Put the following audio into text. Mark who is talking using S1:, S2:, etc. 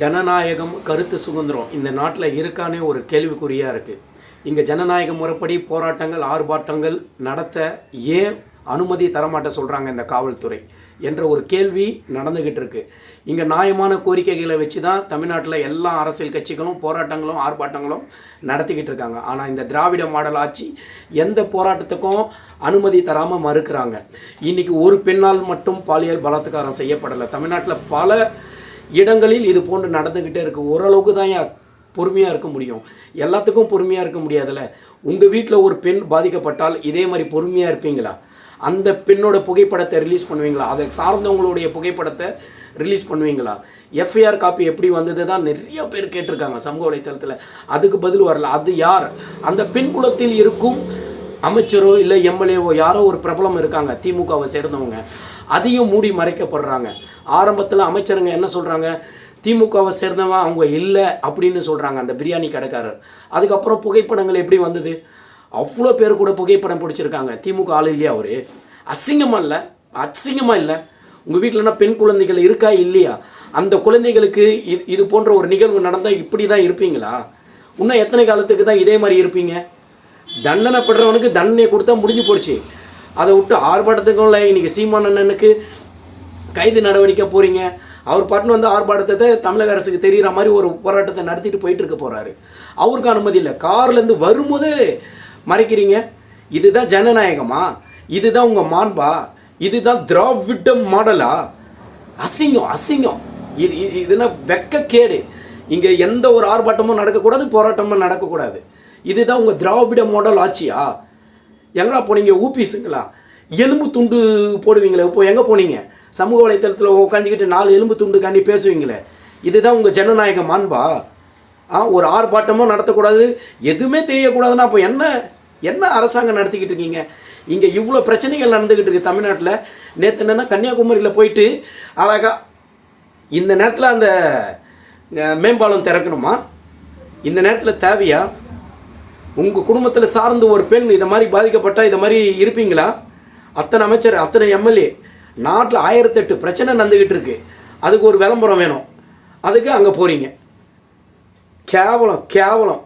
S1: ஜனநாயகம் கருத்து சுதந்திரம் இந்த நாட்டில் இருக்கானே ஒரு கேள்விக்குறியாக இருக்குது இங்கே ஜனநாயக முறைப்படி போராட்டங்கள் ஆர்ப்பாட்டங்கள் நடத்த ஏன் அனுமதி தரமாட்ட சொல்கிறாங்க இந்த காவல்துறை என்ற ஒரு கேள்வி நடந்துக்கிட்டு இருக்கு. இங்கே நியாயமான கோரிக்கைகளை வச்சு தான் தமிழ்நாட்டில் எல்லா அரசியல் கட்சிகளும் போராட்டங்களும் ஆர்ப்பாட்டங்களும் நடத்திக்கிட்டு இருக்காங்க. ஆனால் இந்த திராவிட மாடல் ஆட்சி எந்த போராட்டத்துக்கும் அனுமதி தராமல் மறுக்கிறாங்க. இன்னைக்கு ஒரு பெண்ணால் மட்டும் பாலியல் பலாத்காரம் செய்யப்படலை. தமிழ்நாட்டில் பல இடங்களில் இது போன்று நடந்துக்கிட்டே இருக்குது ஓரளவுக்கு தான் பொறுமையாக இருக்க முடியும். எல்லாத்துக்கும் பொறுமையாக இருக்க முடியாதுல்ல? உங்கள் வீட்டில் ஒரு பெண் பாதிக்கப்பட்டால் இதே மாதிரி பொறுமையாக இருப்பீங்களா? அந்த பெண்ணோட புகைப்படத்தை ரிலீஸ் பண்ணுவீங்களா? அதை சார்ந்தவங்களுடைய புகைப்படத்தை ரிலீஸ் பண்ணுவீங்களா? எஃப்ஐஆர் காப்பி எப்படி வந்தது தான் நிறைய பேர் கேட்டிருக்காங்க சமூக வலைத்தளத்தில். அதுக்கு பதில் வரல. அது யார்? அந்த பெண் குலத்தில் இருக்கும் அமைச்சரோ இல்லை எம்எல்ஏவோ யாரோ ஒரு பிரபலம் இருக்காங்க. திமுகவை சேர்ந்தவங்க. அதையும் மூடி மறைக்கப்படுறாங்க. ஆரம்பத்தில் அமைச்சருங்க என்ன சொல்கிறாங்க திமுகவை சேர்ந்தவன் அவங்க இல்லை அப்படின்னு சொல்கிறாங்க அந்த பிரியாணி கடைக்காரர். அதுக்கப்புறம் புகைப்படங்கள் எப்படி வந்தது? அவ்வளோ பேர் கூட புகைப்படம் பிடிச்சிருக்காங்க. திமுக ஆள் இல்லையா அவர்? அசிங்கமாக இல்லை? அசிங்கமாக இல்லை? உங்கள் வீட்டிலனா பெண் குழந்தைகள் இருக்கா இல்லையா? அந்த குழந்தைகளுக்கு இது இது போன்ற ஒரு நிகழ்வு நடந்தால் இப்படி தான் இருப்பீங்களா? இன்னும் எத்தனை காலத்துக்கு தான் இதே மாதிரி இருப்பீங்க? தண்டனைப்படுறவனுக்கு தண்டனை கொடுத்தா முடிஞ்சு போச்சு. அதை விட்டு ஆர்ப்பாட்டத்துக்கும் இல்லை இன்றைக்கி சீமான் அண்ணனுக்கு கைது நடவடிக்கை போகிறீங்க அவர் பாட்டுன்னு வந்து ஆர்ப்பாட்டத்தை தமிழக அரசுக்கு தெரிகிற மாதிரி ஒரு போராட்டத்தை நடத்திட்டு போயிட்டு இருக்க போகிறாரு அவருக்கு அனுமதி இல்லை. கார்லேருந்து வரும்போது மறைக்கிறீங்க. இதுதான் ஜனநாயகமா? இதுதான் உங்கள் மாண்பா? இதுதான் திராவிட மாடலா? அசிங்கம் அசிங்கம். இது இது இதுனா வெக்கக்கேடு. இங்கே எந்த ஒரு ஆர்ப்பாட்டமும் நடக்கக்கூடாது போராட்டமும் நடக்கக்கூடாது. இதுதான் உங்கள் திராவிட மாடல் ஆட்சியா? எங்கடா போனீங்க? ஊபிஸுங்களா எலும்பு துண்டு போடுவீங்களே இப்போ எங்கே போனீங்க? சமூக வலைத்தளத்தில் உட்காந்துக்கிட்டு நாலு எலும்பு துண்டுக்காண்டி பேசுவீங்களே. இதுதான் உங்கள் ஜனநாயக மாண்பா? ஆ ஒரு ஆர்ப்பாட்டமும் நடத்தக்கூடாது எதுவுமே தெரியக்கூடாதுன்னா அப்போ என்ன என்ன அரசாங்கம் நடத்திக்கிட்டு இருக்கீங்க? இங்கே இவ்வளோ பிரச்சனைகள் நடந்துக்கிட்டு இருக்கு தமிழ்நாட்டில். நேற்று என்னென்னா கன்னியாகுமரியில் போயிட்டு அழகாக இந்த நேரத்தில் அந்த மேம்பாலம் திறக்கணுமா? இந்த நேரத்தில் தேவையா? உங்கள் குடும்பத்தில் சார்ந்து ஒரு பெண் இதை மாதிரி பாதிக்கப்பட்டால் இதை மாதிரி இருப்பீங்களா? அத்தனை அமைச்சர் அத்தனை எம்எல்ஏ நாட்டில் ஆயிரத்தெட்டு பிரச்சனை நடந்துக்கிட்டு இருக்கு. அதுக்கு ஒரு விளம்பரம் வேணும். அதுக்கு அங்கே போகிறீங்க கேவலம் கேவலம்.